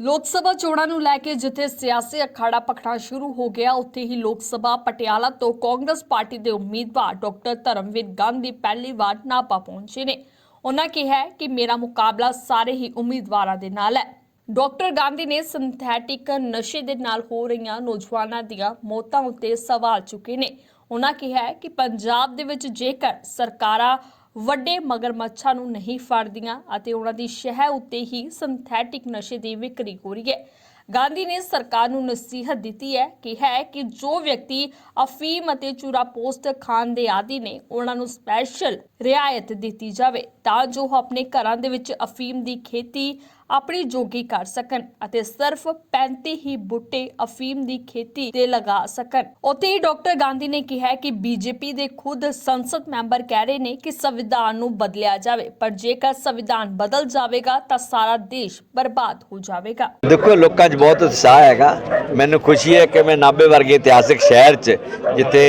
ਲੋਕ ਸਭਾ ਚੋਣਾਂ ਨੂੰ ਲੈ ਕੇ ਜਿੱਥੇ ਸਿਆਸੀ ਅਖਾੜਾ ਪਖੜਾ ਸ਼ੁਰੂ ਹੋ ਗਿਆ, ਉੱਥੇ ਹੀ ਲੋਕ ਸਭਾ ਪਟਿਆਲਾ ਤੋਂ ਕਾਂਗਰਸ ਪਾਰਟੀ ਦੇ ਉਮੀਦਵਾਰ ਡਾਕਟਰ ਧਰਮਵੀਰ ਗਾਂਧੀ ਪਹਿਲੀ ਵਾਰ ਨਾਪਾ ਪਹੁੰਚੇ ਨੇ। ਉਹਨਾਂ ਕਿਹਾ ਕਿ ਮੇਰਾ ਮੁਕਾਬਲਾ ਸਾਰੇ ਹੀ ਉਮੀਦਵਾਰਾਂ ਦੇ ਨਾਲ ਹੈ। ਡਾਕਟਰ ਗਾਂਧੀ ਨੇ ਸਿੰਥੈਟਿਕ ਨਸ਼ੇ ਦੇ ਨਾਲ ਹੋ ਰਹੀਆਂ ਨੌਜਵਾਨਾਂ ਦੀਆਂ ਮੌਤਾਂ ਉੱਤੇ ਸਵਾਲ ਚੁੱਕੇ ਨੇ। ਉਹਨਾਂ ਕਿਹਾ ਕਿ ਪੰਜਾਬ ਦੇ ਵਿੱਚ ਜੇਕਰ ਸਰਕਾਰਾਂ ਵੱਡੇ ਮਗਰਮੱਛਾਂ ਨੂੰ ਨਹੀਂ ਫੜਦੀਆਂ ਅਤੇ ਉਹਨਾਂ ਦੀ ਸ਼ਹਿ ਉੱਤੇ ਹੀ ਸਿੰਥੈਟਿਕ ਨਸ਼ੇ ਦੀ ਵਿਕਰੀ ਹੋ ਰਹੀ ਹੈ। ਗਾਂਧੀ ਨੇ ਸਰਕਾਰ ਨੂੰ ਨਸੀਹਤ ਦਿੱਤੀ ਹੈ ਕਿ ਹੈ ਕਿ ਜੋ ਵਿਅਕਤੀ ਅਫੀਮ ਅਤੇ ਚੂਰਾ ਪੋਸਟ ਖਾਣ ਦੇ ਆਦੀ ਨੇ, ਉਹਨਾਂ ਨੂੰ ਸਪੈਸ਼ਲ ਰਿਆਇਤ ਦਿੱਤੀ ਜਾਵੇ ਤਾਂ ਜੋ ਉਹ ਆਪਣੇ ਘਰਾਂ ਦੇ ਵਿੱਚ ਅਫੀਮ ਦੀ ਖੇਤੀ ਆਪਣੀ ਜੋਗੀ ਕਰ ਸਕਣ ਅਤੇ ਸਿਰਫ 35 ਹੀ ਬੂਟੇ ਅਫੀਮ ਦੀ ਖੇਤੀ ਤੇ ਲਗਾ ਸਕਣ। ਉੱਥੇ ਹੀ ਡਾਕਟਰ ਗਾਂਧੀ ਨੇ ਕਿਹਾ ਕਿ ਬੀਜੇਪੀ ਦੇ ਖੁਦ ਸੰਸਦ ਮੈਂਬਰ ਕਹਿ ਰਹੇ ਨੇ ਕਿ ਸੰਵਿਧਾਨ ਨੂੰ ਬਦਲਿਆ ਜਾਵੇ ਪਰ ਜੇਕਰ ਸੰਵਿਧਾਨ ਬਦਲ ਜਾਵੇਗਾ ਤਾਂ ਸਾਰਾ ਦੇਸ਼ ਬਰਬਾਦ ਹੋ ਜਾਵੇਗਾ। ਦੇਖੋ ਲੋਕਾਂ 'ਚ ਬਹੁਤ ਉਤਸ਼ਾਹ ਹੈਗਾ। ਮੈਨੂੰ ਖੁਸ਼ੀ ਹੈ ਕਿ ਮੈਂ ਨਾਭੇ ਵਰਗੇ ਇਤਿਹਾਸਿਕ ਸ਼ਹਿਰ 'ਚ ਜਿੱਥੇ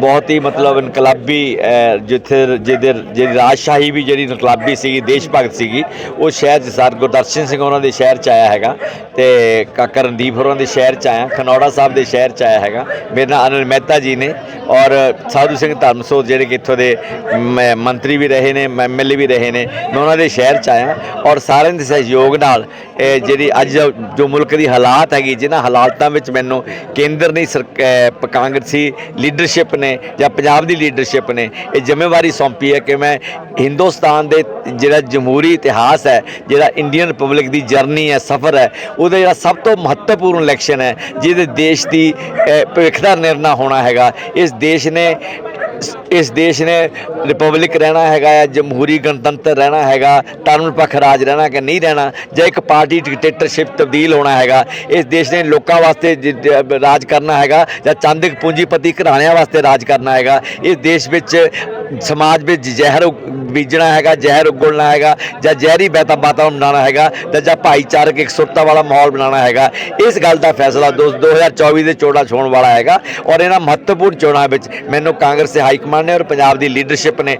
ਬਹੁਤ ਹੀ ਮਤਲਬ ਇਨਕਲਾਬੀ ਅਹ, ਜਿੱਥੇ ਜਿਹਦੇ ਜਿਹੜੀ ਰਾਜਸ਼ਾਹੀ ਵੀ ਜਿਹੜੀ ਇਨਕਲਾਬੀ ਸੀਗੀ ਦੇਸ਼ ਭਗਤ ਸੀਗੀ ਉਹ ਸ਼ਹਿਰ 'ਚ ਸਰ ਗੁਰਦਰਸ਼ਨ ਸਿੰਘ ਉਹਨਾਂ ਦੇ ਸ਼ਹਿਰ 'ਚ ਆਇਆ ਹੈਗਾ ਤੇ ਕਾਕਾ ਰਣਦੀਪ ਹੋਰਾਂ ਦੇ ਸ਼ਹਿਰ 'ਚ ਆਇਆ, ਖਨੌੜਾ ਸਾਹਿਬ ਦੇ ਸ਼ਹਿਰ 'ਚ ਆਇਆ ਹੈਗਾ। ਮੇਰੇ ਨਾਲ ਅਨਿਲ ਮਹਿਤਾ ਜੀ ਨੇ ਔਰ ਸਾਧੂ ਸਿੰਘ ਧਰਮਸੋਤ ਜਿਹੜੇ ਕਿ ਇੱਥੋਂ ਦੇ ਮ- ਮੰਤਰੀ ਵੀ ਰਹੇ ਨੇ ਐਮਐਲਏ ਵੀ ਰਹੇ ਨੇ, ਮੈਂ ਉਹਨਾਂ ਦੇ ਸ਼ਹਿਰ 'ਚ ਆਇਆ ਔਰ ਸਾਰਿਆਂ ਦੇ ਸਹਿਯੋਗ ਨਾਲ ਜਿਹੜੀ ਅੱਜ ਜੋ ਮੁਲਕ ਦੀ ਹਾਲਾਤ ਹੈਗੀ, ਜਿਨ੍ਹਾਂ ਹਾਲਾਤਾਂ ਵਿੱਚ ਮੈਨੂੰ ਕੇਂਦਰ ਦੀ ਸਰਕ- ਕਾਂਗਰਸੀ ਲੀਡਰਸ਼ਿਪ ਨੇ ਜਾਂ ਪੰਜਾਬ ਦੀ ਲੀਡਰਸ਼ਿਪ ਨੇ ਇਹ ਜ਼ਿੰਮੇਵਾਰੀ ਸੌਂਪੀ ਹੈ ਕਿ ਮੈਂ ਹਿੰਦੁਸਤਾਨ ਦੇ ਜਿਹੜਾ ਜਮਹੂਰੀ ਇਤਿਹਾਸ ਹੈ, ਜਿਹੜਾ ਇੰਡੀਅਨ ਰਿਪਬਲਿਕ ਦੀ ਜਰਨੀ ਹੈ, ਸਫ਼ਰ ਹੈ, ਉਹਦਾ ਜਿਹੜਾ ਸਭ ਤੋਂ ਮਹੱਤਵਪੂਰਨ ਇਲੈਕਸ਼ਨ ਹੈ, ਜਿਹਦੇ ਦੇਸ਼ ਦੀ ਭਵਿੱਖ ਦਾ ਨਿਰਣਾ ਹੋਣਾ ਹੈਗਾ। ਇਸ ਦੇਸ਼ ਨੇ ਇਸ ਦੇਸ਼ ਨੇ ਰਿਪਬਲਿਕ ਰਹਿਣਾ ਹੈਗਾ ਆ ਜਮਹੂਰੀ ਗਣਤੰਤਰ ਰਹਿਣਾ ਹੈਗਾ, ਧਰਮ ਪੱਖ ਰਾਜ ਰਹਿਣਾ ਕਿ ਨਹੀਂ ਰਹਿਣਾ, ਜਾਂ ਇੱਕ ਪਾਰਟੀ ਡਿਕਟੇਟਰਸ਼ਿਪ ਤਬਦੀਲ ਹੋਣਾ ਹੈਗਾ, ਇਸ ਦੇਸ਼ ਨੇ ਲੋਕਾਂ ਵਾਸਤੇ ਰਾਜ ਕਰਨਾ ਹੈਗਾ, ਜਾਂ ਚੰਦਕ ਪੂੰਜੀਪਤੀ ਘਰਾਣਿਆਂ ਵਾਸਤੇ ਰਾਜ ਕਰਨਾ ਹੈਗਾ, ਇਸ ਦੇਸ਼ ਵਿੱਚ ਸਮਾਜ ਵਿੱਚ ਜ਼ਹਿਰ ਬੀਜਣਾ ਹੈਗਾ ਜ਼ਹਿਰ ਉਗਲਣਾ ਹੈਗਾ ਜਾਂ ਜ਼ਹਿਰੀ ਬਹਿਤਾ ਵਾਤਾਵਰਨ ਬਣਾਉਣਾ ਹੈਗਾ ਤੇ ਜਾਂ ਭਾਈਚਾਰਕ ਇਕਸੁਰਤਾ ਵਾਲਾ ਮਾਹੌਲ ਬਣਾਉਣਾ ਹੈਗਾ। ਇਸ ਗੱਲ ਦਾ ਫੈਸਲਾ ਦੋ- 2024 ਦੇ ਚੋਣਾਂ ਹੋਣ ਵਾਲਾ ਹੈਗਾ ਔਰ ਇਹਨਾਂ ਮਹੱਤਵਪੂਰਨ ਚੋਣਾਂ ਵਿੱਚ ਮੈਨੂੰ ਕਾਂਗਰਸ ਦੇ ਹਾਈ ਕਮਾਂਡ ਨੇ ਔਰ ਪੰਜਾਬ ਦੀ ਲੀਡਰਸ਼ਿਪ ਨੇ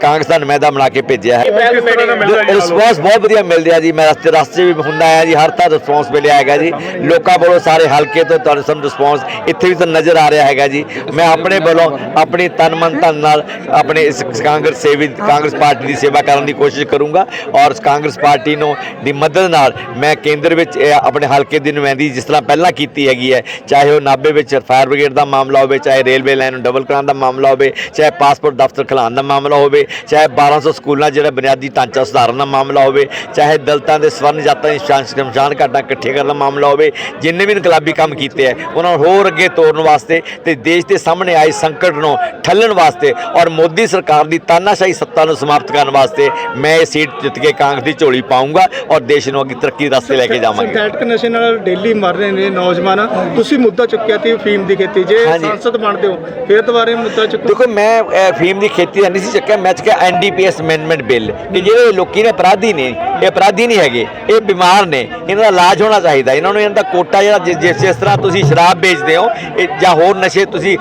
ਕਾਂਗਰਸ ਦਾ ਨੁਮਾਇੰਦਾ ਬਣਾ ਕੇ ਭੇਜਿਆ ਹੈ। ਰਿਸਪੌਂਸ ਬਹੁਤ ਵਧੀਆ ਮਿਲ ਰਿਹਾ ਜੀ। ਮੈਂ ਰਸਤੇ ਰਸਤੇ ਵੀ ਹੁੰਦਾ ਆਇਆ ਜੀ ਹਰ ਤਰ੍ਹਾਂ ਰਿਸਪੌਂਸ ਮਿਲਿਆ ਹੈਗਾ ਜੀ। ਲੋਕਾਂ ਵੱਲੋਂ ਸਾਰੇ ਹਲਕੇ ਤੋਂ ਤੁਹਾਨੂੰ ਸਾਨੂੰ ਰਿਸਪੌਂਸ ਇੱਥੇ ਵੀ ਤਾਂ ਨਜ਼ਰ ਆ ਰਿਹਾ ਹੈਗਾ ਜੀ। ਮੈਂ ਆਪਣੇ ਵੱਲੋਂ ਆਪਣੀ ਤਨ ਮਨ ਧਨ ਨਾਲ ਆਪਣੇ ਇਸ ਕਾਂਗਰਸ ਸੇਵੀ ਕਾਂਗਰਸ ਪਾਰਟੀ ਦੀ ਸੇਵਾ ਕਰਨ ਦੀ ਕੋਸ਼ਿਸ਼ ਕਰੂੰਗਾ ਔਰ ਕਾਂਗਰਸ ਪਾਰਟੀ ਨੂੰ ਦੀ ਮਦਦ ਨਾਲ ਮੈਂ ਕੇਂਦਰ ਵਿੱਚ ਆਪਣੇ ਹਲਕੇ ਦੀ ਨੁਮਾਇੰਦੀ ਜਿਸ ਤਰ੍ਹਾਂ ਪਹਿਲਾਂ ਕੀਤੀ ਹੈਗੀ ਹੈ, ਚਾਹੇ ਉਹ ਨਾਭੇ ਵਿੱਚ ਫਾਇਰ ਬ੍ਰਿਗੇਡ ਦਾ ਮਾਮਲਾ ਹੋਵੇ, ਚਾਹੇ ਰੇਲਵੇ ਲਾਈਨ ਨੂੰ ਡਬਲ ਕਰਾਉਣ ਦਾ ਮਾਮਲਾ ਹੋਵੇ, ਚਾਹੇ ਪਾਸਪੋਰਟ ਦਫ਼ਤਰ ਖੁਲਾਉਣ ਦਾ ਮਾਮਲਾ ਹੋਵੇ, ਚਾਹੇ 1200 ਸਕੂਲਾਂ ਜਿਹੜਾ ਬੁਨਿਆਦੀ ਢਾਂਚਾ ਸੁਧਾਰਨ ਦਾ ਮਾਮਲਾ ਹੋਵੇ, ਚਾਹੇ ਦਲਤਾਂ ਦੇ ਸਵਰਨ ਜਾਤਾਂ ਦੀ ਸ਼ਾਨ ਸ਼ਮਸ਼ਾਨ ਘਾਟਾਂ ਇਕੱਠੇ ਕਰਨ ਦਾ ਮਾਮਲਾ ਹੋਵੇ, ਜਿੰਨੇ ਵੀ ਇਨਕਲਾਬੀ ਕੰਮ ਕੀਤੇ ਹੈ, ਉਹਨਾਂ ਨੂੰ ਹੋਰ ਅੱਗੇ ਤੋਰਨ ਵਾਸਤੇ ਤੇ ਦੇਸ਼ ਦੇ ਸਾਹਮਣੇ ਆਏ ਸੰਕਟ ਨੂੰ ਠੱਲਣ ਵਾਸਤੇ ਔਰ ਮੋਦੀ ਸਰਕਾਰ ਦੀ ਤਾਨਾਸ਼ਾਹੀ ਸੱਤਾ ਨੂੰ ਸਮਾਪਤ ਕਰਨ ਵਾਸਤੇ ਮੈਂ ਇਹ ਸੀਟ ਜਿੱਤ ਕੇ ਕਾਂਗਰਸ ਦੀ ਝੋਲੀ ਪਾਉਂਗਾ ਔਰ ਦੇਸ਼ ਨੂੰ ਅੱਗੇ ਤਰੱਕੀ ਦੇ ਰਸਤੇ ਲੈ ਕੇ ਜਾਵਾਂਗੇ। ਸਿੰਥੈਟਿਕ ਨਸ਼ੇ ਨਾਲ ਡੇਲੀ ਮਰ ਰਹੇ ਨੇ ਨੌਜਵਾਨ। ਤੁਸੀਂ ਮੁੱਦਾ ਚੁੱਕਿਆ ਤੇ ਫੀਮ ਦੀ ਖੇਤੀ। ਜੇ। ਸੰਸਦ ਬਣਦੇ ਹੋ ਫਿਰ ਦੁਬਾਰੇ ਮੁੱਦਾ ਚੁੱਕੋ। ਦੇਖੋ ਮੈਂ ਫੀਮ ਦੀ ਖੇਤੀ ਨਹੀਂ ਸੀ ਚੱਕਿਆ ਮੈਂ ਚੱਕਿਆ ਐਨਡੀਪੀਐਸ ਅਮੈਂਡਮੈਂਟ ਬਿੱਲ ਕਿ ਜਿਹੜੇ ਲੋਕੀ ਨੇ ਅਪਰਾਧੀ ਨੇ ਇਹ ਅਪਰਾਧੀ ਨਹੀਂ ਹੈਗੇ, ਇਹ ਬਿਮਾਰ ਨੇ, ਇਹਨਾਂ ਦਾ ਇਲਾਜ ਹੋਣਾ ਚਾਹੀਦਾ, ਇਹਨਾਂ ਨੂੰ ਇਹਨਾਂ ਦਾ ਕੋਟਾ ਜਿਹੜਾ ਜਿਸ- ਜਿਸ ਜਿਸ ਤਰ੍ਹਾਂ ਤੁਸੀਂ ਸ਼ਰਾਬ ਵੇਚਦੇ ਹੋ, ਇਹ ਜਾਂ ਹੋਰ ਨਸ਼ੇ ਤੁਸੀਂ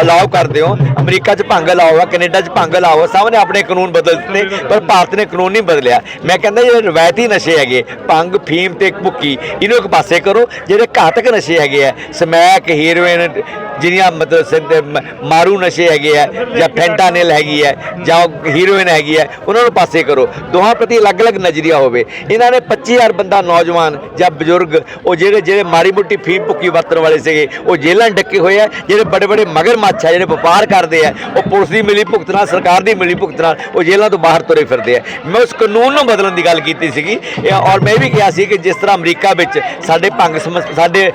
ਅਲਾਉ ਕਰਦੇ ਹੋ, ਅਮਰੀਕਾ 'ਚ ਭੰਗ ਲਾਓ, ਕੈਨੇਡਾ 'ਚ ਭੰਗ ਲਾਓ ਸਭ ਨੇ ਆਪਣੇ ਕਾਨੂੰਨ ਬਦਲ ਦਿੱਤੇ, ਪਰ ਭਾਰਤ ਨੇ ਕਾਨੂੰਨ ਨਹੀਂ ਬਦਲਿਆ। ਮੈਂ ਕਹਿੰਦਾ ਜਿਹੜੇ ਰਵਾਇਤੀ ਨਸ਼ੇ ਹੈਗੇ, ਭੰਗ, ਫੀਮ ਤੇ ਭੁੱਕੀ, ਇਹਨੂੰ ਇੱਕ ਪਾਸੇ ਕਰੋ, ਜਿਹੜੇ ਘਾਤਕ ਨਸ਼ੇ ਹੈਗੇ ਆ, ਸਮੈਕ, ਹੀਰੋਇਨ ਜਿਹੜੀਆਂ ਮਤਲਬ ਮਾਰੂ ਨਸ਼ੇ ਹੈਗੇ ਆ, ਜਾਂ ਫੈਂਟਾਨਿਲ ਹੈਗੀ ਹੈ ਜਾਂ ਹੀਰੋਇਨ ਹੈਗੀ ਹੈ ਉਹਨਾਂ ਨੂੰ ਪਾਸੇ ਕਰੋ। ਦੋਹਾਂ ਪ੍ਰਤੀ ਅਲੱਗ-ਅਲੱਗ ਨਜ਼ਰੀਆ ਹੋਵੇ। ਇਹਨਾਂ ਨੇ 25000 ਬੰਦਾ ਨੌਜਵਾਨ ਜਾਂ ਬਜ਼ੁਰਗ, ਉਹ ਜਿਹੜੇ ਜਿਹੜੇ ਮਾੜੀ ਮੁੱਟੀ ਫੀਮ ਭੁੱਕੀ ਵਰਤਣ ਵਾਲੇ ਸੀਗੇ, ਉਹ ਜੇਲ੍ਹਾਂ 'ਚ ਡੱਕੇ ਹੋਏ ਆ, ਜਿਹੜੇ ਬੜੇ ਬੜੇ ਮਗਰਮੱਛ ਆ, ਜਿਹੜੇ ਵਪਾਰ ਕਰਦੇ ਆ, ਉਹ ਪੁਲਿਸ ਦੀ ਮਿਲੀ ਭੁਗਤ ਨਾਲ, ਸਰਕਾਰ ਦੀ ਮਿਲੀ ਭੁਗਤ ਨਾਲ, ਉਹ ਜੇਲ੍ਹਾਂ ਤੋਂ ਬਾਹਰ ਤੁਰੇ ਫਿਰਦੇ ਆ। ਮੈਂ ਉਸ ਕਾਨੂੰਨ ਨੂੰ ਬਦਲਣ ਦੀ ਗੱਲ ਕੀਤੀ ਸੀਗੀ ਔਰ ਮੈਂ ਇਹ ਵੀ ਕਿਹਾ ਸੀ ਕਿ ਜਿਸ ਤਰ੍ਹਾਂ ਅਮਰੀਕਾ ਵਿੱਚ ਸਾਡੇ ਭੰਗ ਸਮੱਸ- ਸਾਡੇ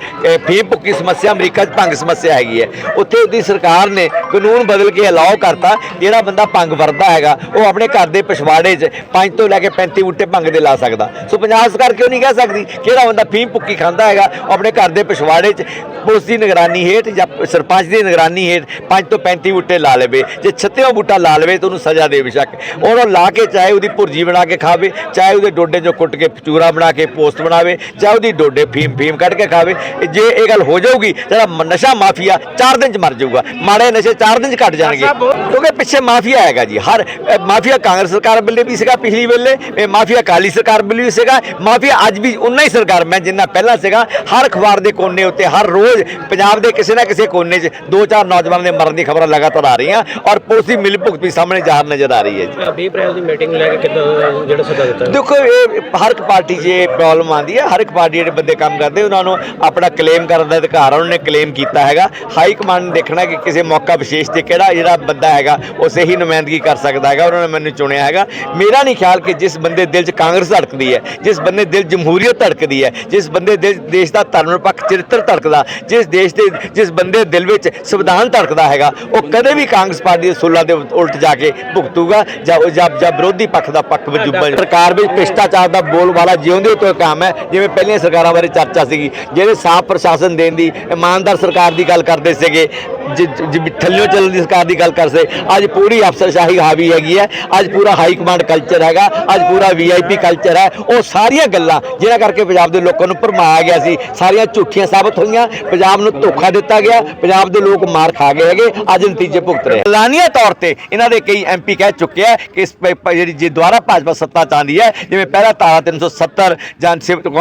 ਫੀਮ ਭੁੱਕੀ ਸਮੱਸਿਆ ਅਮਰੀਕਾ 'ਚ ਭੰਗ ਸਮੱਸਿਆ ਹੈਗੀ ਹੈ, ਉੱਥੇ ਉਹਦੀ ਸਰਕਾਰ ਨੇ ਕਾਨੂੰਨ ਬਦਲ ਕੇ ਅਲਾਉ ਕਰਤਾ, ਜਿਹੜਾ ਬੰਦਾ ਭੰਗ ਵਰਦਾ ਹੈਗਾ, ਉਹ ਆਪਣੇ ਘਰ ਦੇ ਪਿਛਵਾੜੇ 'ਚ ਪੰਜ ਤੋਂ ਲੈ ਕੇ 35 ਬੂਟੇ ਭੰਗ ਦੇ ਲਾ ਸਕਦਾ। ਸੋ ਪੰਜਾਬ ਸਰਕਾਰ ਕਿਉਂ ਨਹੀਂ ਕਹਿ ਸਕਦੀ? ਕਿਹੜਾ ਬੰਦਾ ਫੀਮ ਪੁੱਕੀ ਖਾਂਦਾ ਹੈਗਾ, ਉਹ ਆਪਣੇ ਘਰ ਦੇ ਪਿਛਵਾੜੇ 'ਚ ਪੁਲਿਸ ਦੀ ਨਿਗਰਾਨੀ ਹੇਠ ਜਾਂ ਸਰਪੰਚ ਦੀ ਨਿਗਰਾਨੀ ਹੇਠ 5 ਤੋਂ 35 ਬੂਟੇ ਲਾ ਲਵੇ। ਜੇ 36 ਬੂਟਾ ਲਾ ਲਵੇ ਤਾਂ ਉਹਨੂੰ ਸਜ਼ਾ ਦੇ ਬੇਸ਼ੱਕ। ਉਹਨੂੰ ਲਾ ਕੇ ਚਾਹੇ ਉਹਦੀ ਭੁਰਜੀ ਬਣਾ ਕੇ ਖਾਵੇ ਚਾਹੇ ਉਹਦੇ ਡੋਡੇ ਚੋਂ ਕੁੱਟ ਕੇ ਚੂਰਾ ਬਣਾ ਕੇ ਪੋਸਟ ਬਣਾਵੇ ਚਾਹੇ ਉਹਦੀ ਡੋਡੇ ਫੀਮ ਫੀਮ ਕੱਢ ਕੇ ਖਾਵੇ। ਜੇ ਇਹ ਗੱਲ ਹੋ ਜਾਊਗੀ ਜਿਹੜਾ ਨਸ਼ਾ ਮਾਫੀਆ 4 ਦਿਨ ਚ ਮਰ ਜਾਊਗਾ। ਮਾੜੇ ਨਸ਼ੇ 4 ਦਿਨ ਚ ਘਟ ਜਾਣਗੇ। ਕਿਉਂਕਿ ਪਿੱਛੇ ਮਾਫੀਆ ਹੈਗਾ ਜੀ। ਹਰ ਮਾਫੀਆ ਕਾਂਗਰਸ ਸਰਕਾਰ ਵੇਲੇ ਵੀ ਸੀਗਾ ਪਿਛਲੀ ਵੇਲੇ। ਇਹ ਮਾਫੀਆ ਕਾਲੀ ਸਰਕਾਰ ਵੇਲੇ ਵੀ ਸੀਗਾ। ਮਾਫੀਆ ਅੱਜ ਵੀ ਉਨਾ ਹੀ ਸਰਕਾਰ ਮੈਂ ਜਿੰਨਾ ਪਹਿਲਾਂ ਸੀਗਾ ਹਰ ਅਖਬਾਰ ਦੇ ਕੋਨੇ ਉੱਤੇ ਹਰ ਰੋਜ਼ ਪੰਜਾਬ ਦੇ ਕਿਸੇ ਨਾ ਕਿਸੇ ਕੋਨੇ 'ਚ ਦੋ ਚਾਰ ਨੌਜਵਾਨਾਂ ਦੇ ਮਰਨ ਦੀ ਖਬਰਾਂ ਲਗਾਤਾਰ ਆ ਰਹੀਆਂ ਔਰ ਪੁਲਿਸ ਦੀ ਮਿਲ ਭੁਗਤ ਵੀ ਸਾਹਮਣੇ ਜ਼ਾਹਰ ਨਜ਼ਰ ਆ ਰਹੀ ਹੈ ਜੀ। 20 ਅਪ੍ਰੈਲ ਦੀ ਮੀਟਿੰਗ ਲੈ ਕੇ ਕਿੱਦਾਂ ਜਿਹੜਾ ਸੱਦਾ ਦਿੱਤਾ? ਦੇਖੋ ਇਹ ਹਰ ਇੱਕ ਪਾਰਟੀ 'ਚ ਇਹ ਪ੍ਰੋਬਲਮ ਆਉਂਦੀ ਹੈ। ਹਰ ਇੱਕ ਪਾਰਟੀ ਜਿਹੜੇ ਬੰਦੇ ਕੰਮ ਕਰਦੇ ਉਹਨਾਂ ਨੂੰ ਆਪਣਾ ਕਲੇਮ ਕਰਨ ਦਾ ਅਧਿਕਾਰ ਉਹਨਾਂ ਨੇ ਕਲੇਮ ਕੀਤਾ ਹੈਗਾ। ਹਾਈ ਕਮਾਂਡ ਨੇ ਦੇਖਣਾ ਕਿ ਕਿਸੇ ਮੌਕਾ ਵਿਸ਼ੇਸ਼ ਤੇ ਕਿਹੜਾ ਜਿਹੜਾ ਬੰਦਾ ਹੈਗਾ ਉਹ ਸਹੀ ਨੁਮਾਇੰਦਗੀ ਕਰ ਸਕਦਾ ਹੈਗਾ ਉਹਨਾਂ ਨੇ ਮੈਨੂੰ ਚੁਣਿਆ ਹੈਗਾ। ਮੇਰਾ ਨਹੀਂ ਖਿਆਲ ਕਿ ਜਿਸ ਬੰਦੇ ਦਿਲ 'ਚ ਕਾਂਗਰਸ ਧੜਕਦੀ ਹੈ ਜਿਸ ਬੰਦੇ ਦਿਲ ਜਮਹੂਰੀਅਤ ਧੜਕਦੀ ਹੈ ਜਿਸ ਬੰਦੇ ਦਿਲ ਦੇਸ਼ ਦਾ ਧਰਮ ਨਿਰਪੱਖ ਚਰਿੱਤਰ ਧੜਕਦਾ ਜਿਸ ਦੇਸ਼ ਦੇ, ਜਿਸ ਬੰਦੇ ਦਿਲ ਵਿੱਚ ਸੰਵਿਧਾਨ ਧੜਕਦਾ ਹੈਗਾ, ਉਹ ਕਦੇ ਵੀ ਕਾਂਗਰਸ ਪਾਰਟੀ ਦੇ ਸੂਲਾਂ ਦੇ ਉਲਟ ਜਾ ਕੇ ਭੁਗਤੂਗਾ, ਜਾਂ ਜਾਂ ਵਿਰੋਧੀ ਪੱਖ ਦਾ ਪੱਖ ਵਜੂਬਾ ਸਰਕਾਰ ਵਿੱਚ ਭ੍ਰਿਸ਼ਟਾਚਾਰ ਦਾ ਬੋਲਬਾਲਾ ਜਿਉਂਦੇ ਤੋਂ ਕੰਮ ਹੈ, ਜਿਵੇਂ ਪਹਿਲੀਆਂ ਸਰਕਾਰਾਂ ਬਾਰੇ ਚਰਚਾ ਸੀਗੀ, ਜਿਹੜੇ ਸਾਫ਼ ਪ੍ਰਸ਼ਾਸਨ ਦੇਣ ਦੀ, ਇਮਾਨਦਾਰ ਸਰਕਾਰ ਦੀ ਗੱਲ ਕਰਦੇ ਸੀਗੇ ਥੱਲਿਓ ਚੱਲਣ ਦੀ ਸਰਕਾਰ ਦੀ ਗੱਲ ਕਰਦੇ ਅੱਜ ਪੂਰੀ ਅਫਸਰਸ਼ਾਹੀ ਹਾਵੀ ਹੈਗੀ ਹੈ। ਅੱਜ ਪੂਰਾ ਹਾਈ ਕਮਾਂਡ ਕਲਚਰ ਹੈਗਾ। ਅੱਜ ਪੂਰਾ ਵੀਆਈਪੀ ਕਲਚਰ ਹੈ। ਉਹ ਸਾਰੀਆਂ ਗੱਲਾਂ ਜਿਹੜਾ ਕਰਕੇ ਪੰਜਾਬ ਦੇ ਲੋਕਾਂ ਨੂੰ ਭਰਮਾਇਆ ਗਿਆ ਸੀ, ਸਾਰੀਆਂ ਝੂਠੀਆਂ ਸਾਬਤ ਹੋਈਆਂ। ਪੰਜਾਬ ਨੂੰ ਧੋਖਾ ਦਿੱਤਾ ਗਿਆ। ਪੰਜਾਬ ਦੇ ਲੋਕ ਮਾਰ ਖਾ ਗਏ ਹੈਗੇ। ਅੱਜ ਨਤੀਜੇ ਭੁਗਤ ਰਹੇ। ਐਲਾਨੀਆ ਤੌਰ ਤੇ ਇਹਨਾਂ ਦੇ ਕਈ ਐਮਪੀ ਕਹਿ ਚੁੱਕੇ ਆ ਕਿ ਇਸ ਪ- ਜਿਹੜੀ ਜੇ ਦੁਆਰਾ ਭਾਜਪਾ ਸੱਤਾ ਚਾਹੁੰਦੀ ਹੈ, ਜਿਵੇਂ ਪਹਿਲਾ ਧਾਰਾ 370 ਜਾਂ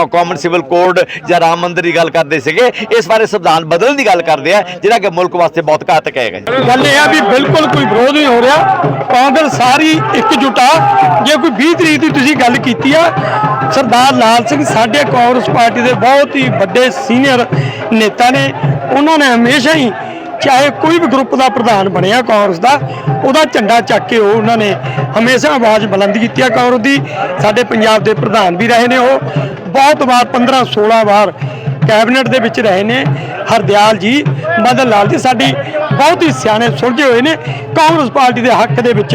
ਕਾਮਨ ਸਿਵਲ ਕੋਡ ਜਾਂ ਰਾਮ ਮੰਦਿਰ ਦੀ ਗੱਲ ਕਰਦੇ ਸੀਗੇ, ਇਸ ਬਾਰੇ ਸੰਵਿਧਾਨ ਬਦਲਣ ਦੀ ਗੱਲ ਕਰਦੇ ਆ ਜਿਹੜਾ ਕਿ ਮੁਲਕ ਵਾਸਤੇ ਬਹੁਤ ਘਾਤਕ ਹੈਗਾ ਗੱਲ ਇਹ ਆ ਵੀ ਬਿਲਕੁਲ ਕੋਈ ਵਿਰੋਧ ਨਹੀਂ ਹੋ ਰਿਹਾ। ਕਾਂਗਰਸ ਸਾਰੀ ਇਕਜੁੱਟ ਆ। ਜੇ ਕੋਈ 20 ਤਰੀਕ ਦੀ ਤੁਸੀਂ ਗੱਲ ਕੀਤੀ ਆ, ਸਰਦਾਰ ਲਾਲ ਸਿੰਘ ਸਾਡੇ ਕਾਂਗਰਸ ਪਾਰਟੀ ਦੇ ਬਹੁਤ ਹੀ ਵੱਡੇ ਸੀਨੀਅਰ ਨੇਤਾ ਨੇ। ਉਹਨਾਂ ਨੇ ਹਮੇਸ਼ਾ ਹੀ ਚਾਹੇ ਕੋਈ ਵੀ ਗਰੁੱਪ ਦਾ ਪ੍ਰਧਾਨ ਬਣਿਆ ਕਾਂਗਰਸ ਦਾ, ਉਹਦਾ ਝੰਡਾ ਚੱਕ ਕੇ ਉਹ ਉਹਨਾਂ ਨੇ ਹਮੇਸ਼ਾ ਆਵਾਜ਼ ਬੁਲੰਦ ਕੀਤੀ ਆ ਕਾਂਗਰਸ ਦੀ। ਸਾਡੇ ਪੰਜਾਬ ਦੇ ਪ੍ਰਧਾਨ ਵੀ ਰਹੇ ਨੇ ਉਹ। ਬਹੁਤ ਵਾਰ 15 16 ਵਾਰ ਕੈਬਨਿਟ ਦੇ ਵਿੱਚ ਰਹੇ ਨੇ ਹਰਦਿਆਲ ਜੀ ਮਦਨ ਲਾਲ ਜੀ ਸਾਡੀ ਬਹੁਤ ਹੀ ਸਿਆਣੇ ਸੁਲਝੇ ਹੋਏ ਨੇ ਕਾਂਗਰਸ ਪਾਰਟੀ ਦੇ ਹੱਕ ਦੇ ਵਿੱਚ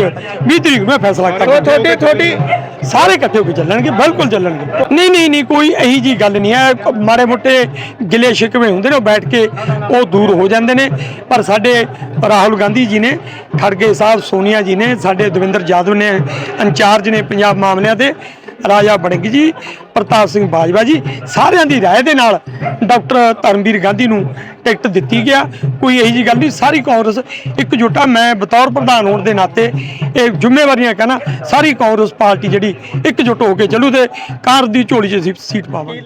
20 ਤਰੀਕ ਨੂੰ ਫੈਸਲਾ ਕਰਾਂਗੇ ਤੁਹਾਡੀ ਤੁਹਾਡੀ ਸਾਰੇ ਇਕੱਠੇ ਹੋ ਕੇ ਚੱਲਣਗੇ ਬਿਲਕੁਲ ਚੱਲਣਗੇ। ਨਹੀਂ ਨਹੀਂ ਨਹੀਂ ਕੋਈ ਇਹੀ ਜੀ ਗੱਲ ਨਹੀਂ ਹੈ। ਮਾੜੇ ਮੋਟੇ ਗਿਲੇ ਸ਼ਿਕਵੇ ਹੁੰਦੇ ਨੇ ਉਹ ਬੈਠ ਕੇ ਉਹ ਦੂਰ ਹੋ ਜਾਂਦੇ ਨੇ। ਪਰ ਸਾਡੇ ਰਾਹੁਲ ਗਾਂਧੀ ਜੀ ਨੇ ਖੜਗੇ ਸਾਹਿਬ ਸੋਨੀਆ ਜੀ ਨੇ ਸਾਡੇ ਦਵਿੰਦਰ ਜਾਦਵ ਨੇ ਇੰਚਾਰਜ ਨੇ ਪੰਜਾਬ ਮਾਮਲਿਆਂ ਦੇ ਰਾਜਾ ਬਣਗੀ ਜੀ, ਪ੍ਰਤਾਪ ਸਿੰਘ ਬਾਜਵਾ ਜੀ। ਸਾਰਿਆਂ ਦੀ ਰਾਏ ਦੇ ਨਾਲ ਡਾਕਟਰ ਧਰਮਵੀਰ ਗਾਂਧੀ ਨੂੰ ਟਿਕਟ ਦਿੱਤੀ ਗਿਆ। ਕੋਈ ਇਹੀ ਜੀ ਗੱਲ ਨਹੀਂ, ਸਾਰੀ ਕਾਂਗਰਸ ਇਕਜੁੱਟ ਆ। ਮੈਂ ਬਤੌਰ ਪ੍ਰਧਾਨ ਹੋਣ ਦੇ ਨਾਤੇ ਇਹ ਜ਼ਿੰਮੇਵਾਰੀਆਂ ਕਹਿੰਦਾ ਸਾਰੀ ਕਾਂਗਰਸ ਪਾਰਟੀ ਜਿਹੜੀ ਇੱਕ ਇਕਜੁੱਟ ਹੋ ਕੇ ਚੱਲੂ ਤੇ ਕਾਰ ਦੀ ਝੋਲੀ 'ਚ ਅਸੀਂ ਸੀਟ ਪਾਵਾਂਗੇ।